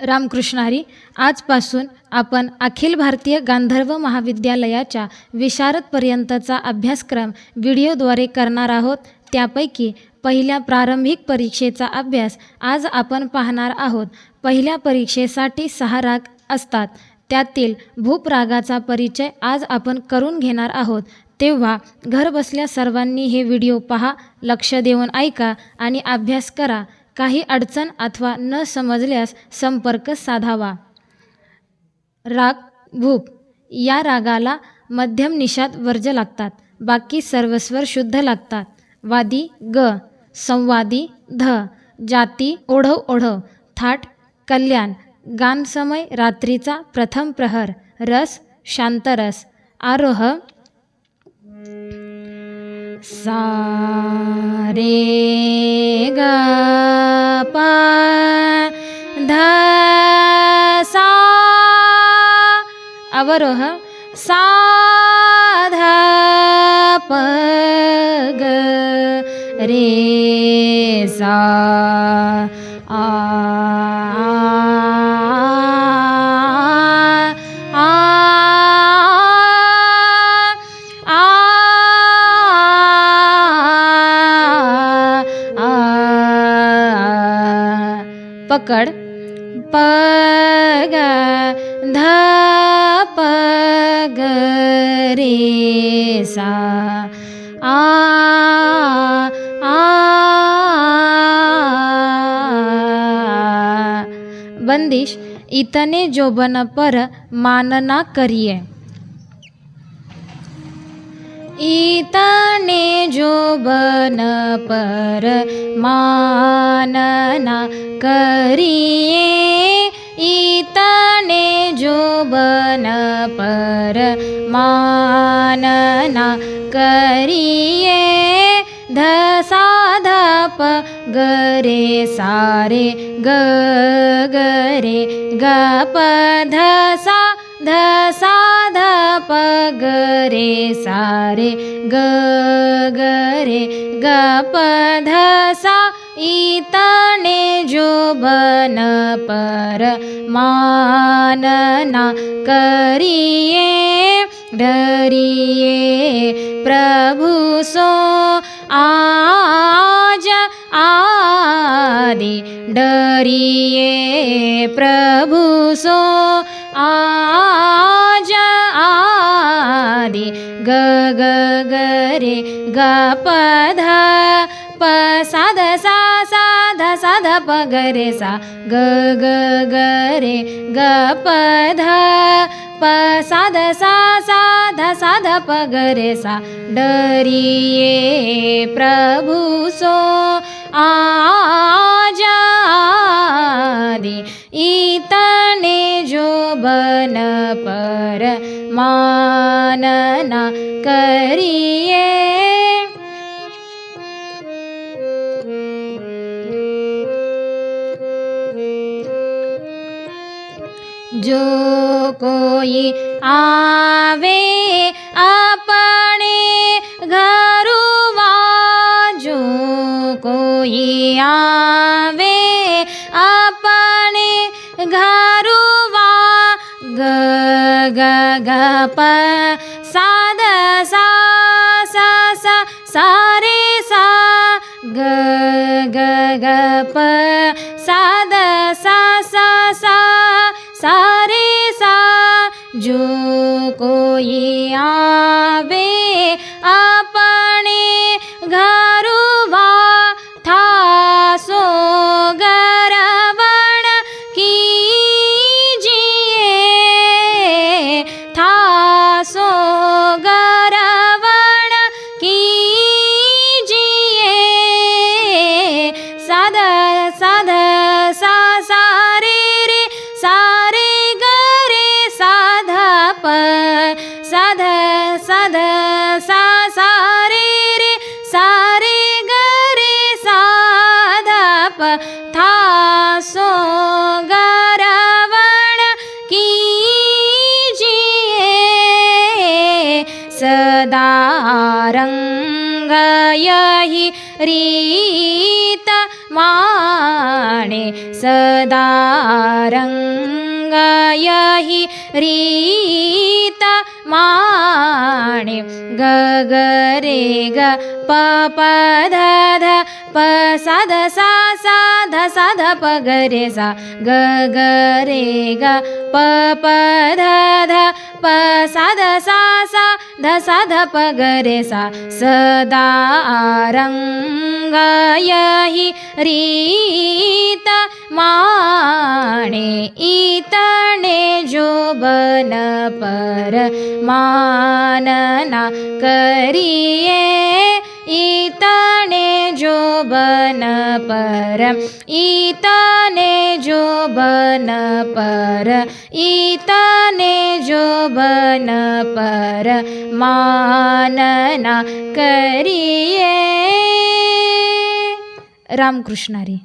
रामकृष्णारी आजपासून आपण अखिल भारतीय गांधर्व महाविद्यालयाच्या विशारदपर्यंतचा अभ्यासक्रम व्हिडिओद्वारे करणार आहोत. त्यापैकी पहिल्या प्रारंभिक परीक्षेचा अभ्यास आज आपण पाहणार आहोत. पहिल्या परीक्षेसाठी सहा राग असतात. त्यातील भूपरागाचा परिचय आज आपण करून घेणार आहोत. तेव्हा घरबसल्या सर्वांनी हे व्हिडिओ पहा लक्ष देऊन ऐका आणि अभ्यास करा. काही अडचण अथवा न समजल्यास संपर्क साधावा. राग भूप या रागाला मध्यम निषाद वर्ज लागतात. बाकी सर्व स्वर शुद्ध लागतात. वादी ग संवादी ध जाती ओढव ओढव थाट कल्याण गानसमय रात्रीचा प्रथम प्रहर रस शांतरस आरोह सा रे ग प ध सा अवरोह सा ध प ग रे सा आ પકડ. પગ ધા પગ રે સા આ. બંદિશ ઇતને જોબન પર માનના કરીએ. करिए ईतने जोबन पर मानना करिए ईतने जोबन पर मानना करिए धसा धप गरे सारे गरे ग धसा धसा गरे सारे ग गरे ग पध सा गगरे जो बन पर मानना कर डरिे प्रभु सो आज आदि डरि प्रभु सो ग प ध प सा ध सा सा ध सा ध प ग रे सा ग ग ग रे ग प ध प सा ध सा सा ध सा ध प ग रे सा डरिए प्रभु सो आज इतने जो बन पर मानना करिए જો કોઈ આવે આપણે ઘરુવા જો કોઈ આવે આપણે ઘરુવા ગ ગ ગ, પ સાદ સા સા સા સા, રે, સા, ગ ગ ગ, પ, સા सा रे सा जो कोई आवे थासो गरवण कीजिए सदा रङ्गयहि रीत माणे सदा रङ्गयहि ताणे गगरे ग प ध पा धप गरे सा गगरे ग प ध सा ध प गरे सा। सदा रङ्गयही रीत माणे इतने जोबन प पर मानना करिए इतने जो बन पर इतने जो बन पर इतने जो बन पर मानना करिए रामकृष्णारी।